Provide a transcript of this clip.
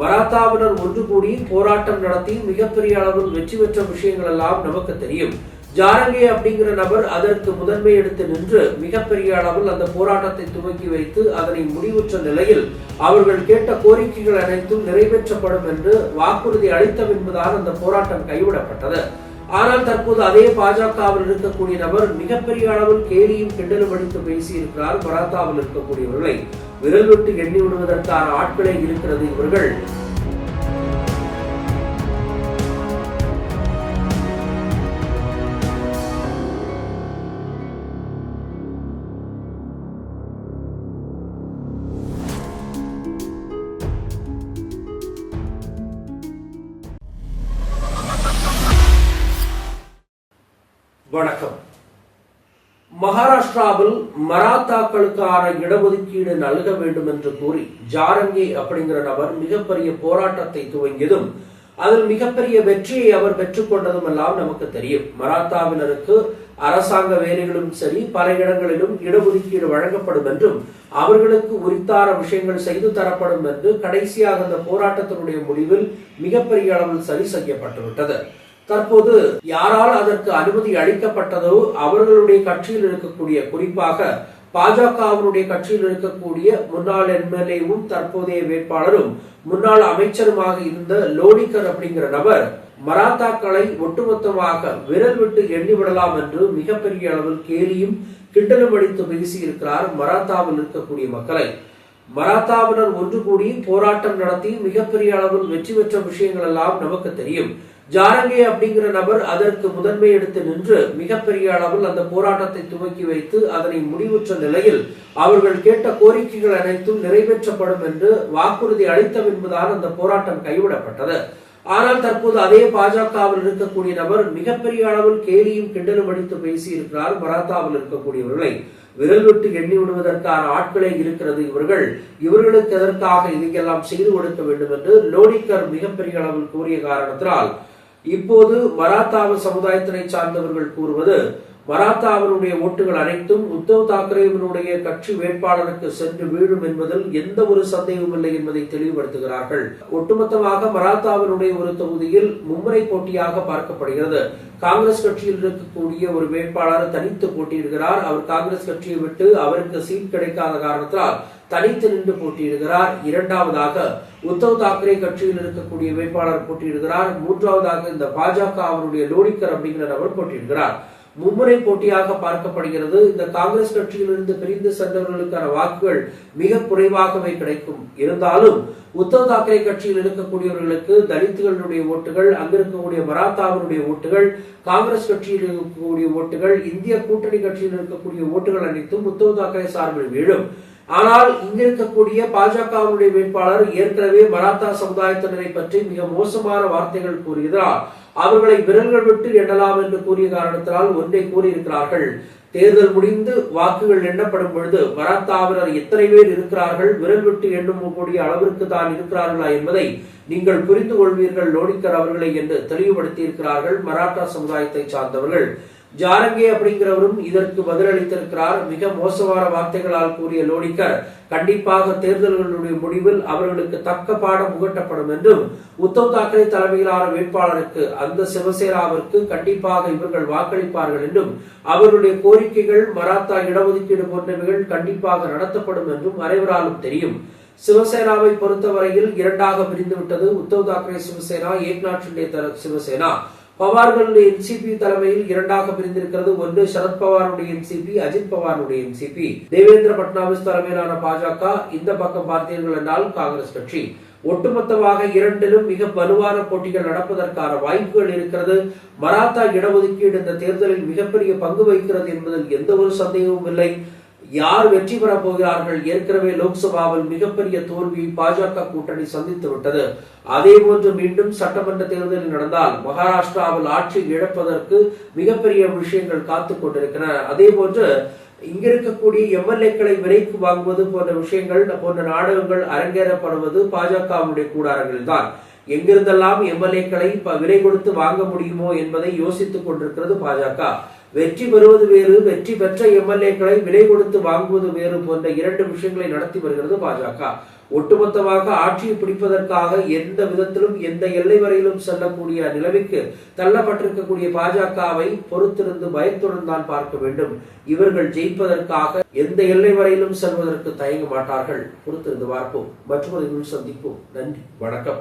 மராத்தாவினர் ஒன்று கூடி போராட்டம் நடத்தி மிகப்பெரிய அளவில் வெற்றி பெற்ற விஷயங்கள் எல்லாம் நமக்கு தெரியும். ஜாரங்கே அப்படிங்கிற நபர் அதற்கு முதன்மை எடுத்து நின்று மிகப்பெரிய அளவில் அந்த போராட்டத்தை துவக்கி வைத்து அதனை முடிவுற்ற நிலையில் அவர்கள் கேட்ட கோரிக்கைகள் அனைத்தும் நிறைவேற்றப்படும் என்று வாக்குறுதி அளித்த பின்புதான் அந்த போராட்டம் கைவிடப்பட்டது. ஆனால் தற்போது அதே பாஜகவில் இருக்கக்கூடிய நபர் மிகப்பெரிய அளவில் கேலியும் கிண்டலும் அடித்து பேசியிருக்கிறார் மராத்தாவில் இருக்கக்கூடியவர்களை. விரல் விட்டு எண்ணி விடுவதற்கான ஆட்களே இருக்கிறது இவர்கள். வணக்கம். மகாராஷ்டிராவில் மராத்தாக்களுக்கான இடஒதுக்கீடு நல்க வேண்டும் என்று கூறி ஜாரங்கி அப்படிங்கிற நபர் மிகப்பெரிய போராட்டத்தை துவங்கியதும் அதில் மிகப்பெரிய வெற்றியை அவர் பெற்றுக்கொண்டதும் எல்லாம் நமக்கு தெரியும். மராத்தாவினருக்கு அரசாங்க வேலைகளும் சரி பல இடங்களிலும் இடஒதுக்கீடு வழங்கப்படும் என்றும் அவர்களுக்கு உரித்தான விஷயங்கள் செய்து தரப்படும் என்று கடைசியாக அந்த போராட்டத்தினுடைய முடிவில் மிகப்பெரிய அளவில் சரி செய்யப்பட்டுவிட்டது. தற்போது யாரால் அதற்கு அனுமதி அளிக்கப்பட்டதோ அவர்களுடைய கட்சியில் இருக்கக்கூடிய குறிப்பாக பாஜகவினுடைய கட்சியில் இருக்கக்கூடிய முன்னாள் எம்எல்ஏவும் தற்போதைய வேட்பாளரும் முன்னாள் அமைச்சருமாக இருந்த லோடிகர் அப்படிங்கிற நபர் மராத்தாக்களை ஒட்டுமொத்தமாக விரல் விட்டு எண்ணிவிடலாம் என்று மிகப்பெரிய அளவில் கேலியும் கிண்டலும் அடித்து பேசியிருக்கிறார் மராத்தாவில் இருக்கக்கூடிய மக்களை. மராத்தாவினர் ஒன்று கூடி போராட்டம் நடத்தி மிகப்பெரிய அளவில் வெற்றி பெற்ற விஷயங்கள் எல்லாம் நமக்கு தெரியும். ஜாரங்கி அப்படிங்கிற நபர் அதற்கு முதன்மை எடுத்து நின்று மிகப்பெரிய அளவில் அந்த போராட்டத்தை துவக்கி வைத்து அதனை முடிவுற்ற நிலையில் அவர்கள் கேட்ட கோரிக்கைகள் அனைத்தும் நிறைவேற்றப்படும் என்று வாக்குறுதி அளித்த பின்புதான் அந்த போராட்டம் கைவிடப்பட்டது. ஆனால் தற்போது அதே பாஜகவில் இருக்கக்கூடிய நபர் மிகப்பெரிய அளவில் கேலியும் கிண்டலும் அடித்து பேசியிருக்கிறார். மராத்தாவில் இருக்கக்கூடியவர்களை விரல் விட்டு எண்ணி விடுவதற்கான ஆட்களே இருக்கிறது இவர்கள். இவர்களுக்கு எதற்காக இதையெல்லாம் செய்து கொடுக்க வேண்டும் என்று லோடிக்கர் மிகப்பெரிய அளவில் கூறிய காரணத்தினால் இப்போது மராத்தாவ சமுதாயத்தினை சார்ந்தவர்கள் கூறுவது மராத்தாவினுடைய ஓட்டுகள் அனைத்தும் உத்தவ் தாக்கரேவினுடைய கட்சி வேட்பாளருக்கு சென்று வீழும் என்பதில் எந்த ஒரு சந்தேகமும் இல்லை என்பதை தெளிவுபடுத்துகிறார்கள். ஒட்டுமொத்தமாக மராத்தாவினுடைய ஒரு தொகுதியில் மும்முறை போட்டியாக பார்க்கப்படுகிறது. காங்கிரஸ் கட்சியில் இருக்கக்கூடிய ஒரு வேட்பாளர் தனித்து போட்டியிடுகிறார். அவர் காங்கிரஸ் கட்சியை விட்டு அவருக்கு சீட் கிடைக்காத காரணத்தால் தனித்து நின்று போட்டியிடுகிறார். இரண்டாவதாக உத்தவ் தாக்கரே கட்சியில் இருக்கக்கூடிய வேட்பாளர் போட்டியிடுகிறார். மூன்றாவதாக இந்த பாஜக அவருடைய லோடிக்கர் அப்படிங்கிற நபர் போட்டியிடுகிறார். மும்முறை போட்டியாக பார்க்கப்படுகிறது. இந்த காங்கிரஸ் கட்சியிலிருந்து பிரிந்து சென்றவர்களுக்கான வாக்குகள் மிக குறைவாகவே கிடைக்கும். இருந்தாலும் உத்தவ் தாக்கரே கட்சியில் இருக்கக்கூடியவர்களுக்கு தலித்துகளுடைய ஓட்டுகள் அங்கிருக்கக்கூடிய மராத்தாவினுடைய ஓட்டுகள் காங்கிரஸ் கட்சியில் இருக்கக்கூடிய ஓட்டுகள் இந்திய கூட்டணி கட்சியில் இருக்கக்கூடிய ஓட்டுகள் அனைத்தும் உத்தவ் தாக்கரே சார்பில் வீழும். ஆனால் இங்கிருக்கக்கூடிய பாஜகவுடைய வேட்பாளர் ஏற்கனவே மராத்தா சமுதாயத்தினரை பற்றி மிக மோசமான வார்த்தைகள் கூறுகிறார். அவர்களை விரல்கள் விட்டு எண்ணலாம் என்று கூறிய காரணத்தினால் ஒன்றை கூறியிருக்கிறார்கள். தேர்தல் முடிந்து வாக்குகள் எண்ணப்படும் பொழுது மராத்தாவினர் எத்தனை பேர் இருக்கிறார்கள்? விரல் விட்டு எண்ணும் கூடிய அளவிற்கு தான் இருக்கிறார்களா என்பதை நீங்கள் புரிந்து கொள்வீர்கள் லோனிக்கர் அவர்களை என்று தெளிவுபடுத்தியிருக்கிறார்கள் மராட்டா சமுதாயத்தை சார்ந்தவர்கள். ஜாரங்கே அப்படிங்கிறவரும் இதற்கு பதிலளித்திருக்கிறார். மிக மோசமான வார்த்தைகளால் கூறிய லோனிக்கர் கண்டிப்பாக தேர்தல்களுடைய முடிவில் அவர்களுக்கு தக்க பாடம் புகட்டப்படும் என்றும் உத்தவ் தாக்கரே தலைமையிலான வேட்பாளருக்கு அந்த சிவசேனாவிற்கு கண்டிப்பாக இவர்கள் வாக்களிப்பார்கள் என்றும் அவர்களுடைய கோரிக்கைகள் மராத்தா இடஒதுக்கீடு போன்றவைகள் கண்டிப்பாக நடத்தப்படும் என்றும் அனைவராலும் தெரியும். சிவசேனாவை பொறுத்தவரையில் இரண்டாக பிரிந்துவிட்டது உத்தவ் தாக்கரே சிவசேனா ஏக்நாத் ஷிண்டே சிவசேனா. பவார்களுடைய என்சிபி தலைமையில் இரண்டாக பிரிந்திருக்கிறது. ஒன்று சரத்பவாருடைய என்சிபி அஜித் பவாருடைய என்சிபி தேவேந்திர பட்னாவிஸ் தலைமையிலான பாஜக இந்த பக்கம் பார்த்தீர்கள் என்றால் காங்கிரஸ் கட்சி. ஒட்டுமொத்தமாக இரண்டிலும் மிக வலுவான போட்டிகள் நடப்பதற்கான வாய்ப்புகள் இருக்கிறது. மராத்தா இடஒதுக்கீடு இந்த தேர்தலில் மிகப்பெரிய பங்கு வகிக்கிறது என்பதில் எந்த ஒரு சந்தேகமும் இல்லை. யார் வெற்றி பெறப் போகிறார்கள்? ஏற்கனவே லோக்சபாவில் மிகப்பெரிய தோல்வியை பாஜக கூட்டணி சந்தித்து விட்டது. அதே போன்று மீண்டும் சட்டமன்ற தேர்தலில் நடந்தால் மகாராஷ்டிராவில் ஆட்சி இழப்பதற்கு மிகப்பெரிய விஷயங்கள் காத்து கொண்டிருக்கின்றன அதே போன்று இங்க இருக்கக்கூடிய எம்எல்ஏக்களை விலைக்கு வாங்குவது போன்ற விஷயங்கள் போன்ற நாடகங்கள் அரங்கேறப்படுவது பாஜகவுடைய கூடாரங்கள் தான். எங்கிருந்தெல்லாம் எம்எல்ஏக்களை விலை கொடுத்து வாங்க முடியுமோ என்பதை யோசித்துக் கொண்டிருக்கிறது பாஜக. வெற்றி பெறுவது வேறு வெற்றி பெற்ற எம்எல்ஏக்களை விலை கொடுத்து வாங்குவது வேறு போன்ற இரண்டு விஷயங்களை நடத்தி வருகிறது பாஜக. ஒட்டுமொத்தமாக ஆட்சியை பிடிப்பதற்காக எந்த விதத்திலும் எந்த எல்லை வரையிலும் செல்லக்கூடிய நிலைமைக்கு தள்ளப்பட்டிருக்கக்கூடிய பாஜகவை பொறுத்திருந்து பயத்துடன் தான் பார்க்க வேண்டும். இவர்கள் ஜெயிப்பதற்காக எந்த எல்லை வரையிலும் செல்வதற்கு தயங்க மாட்டார்கள். பொறுத்திருந்து பார்ப்போம். மற்றும் சந்திப்போம். நன்றி. வணக்கம்.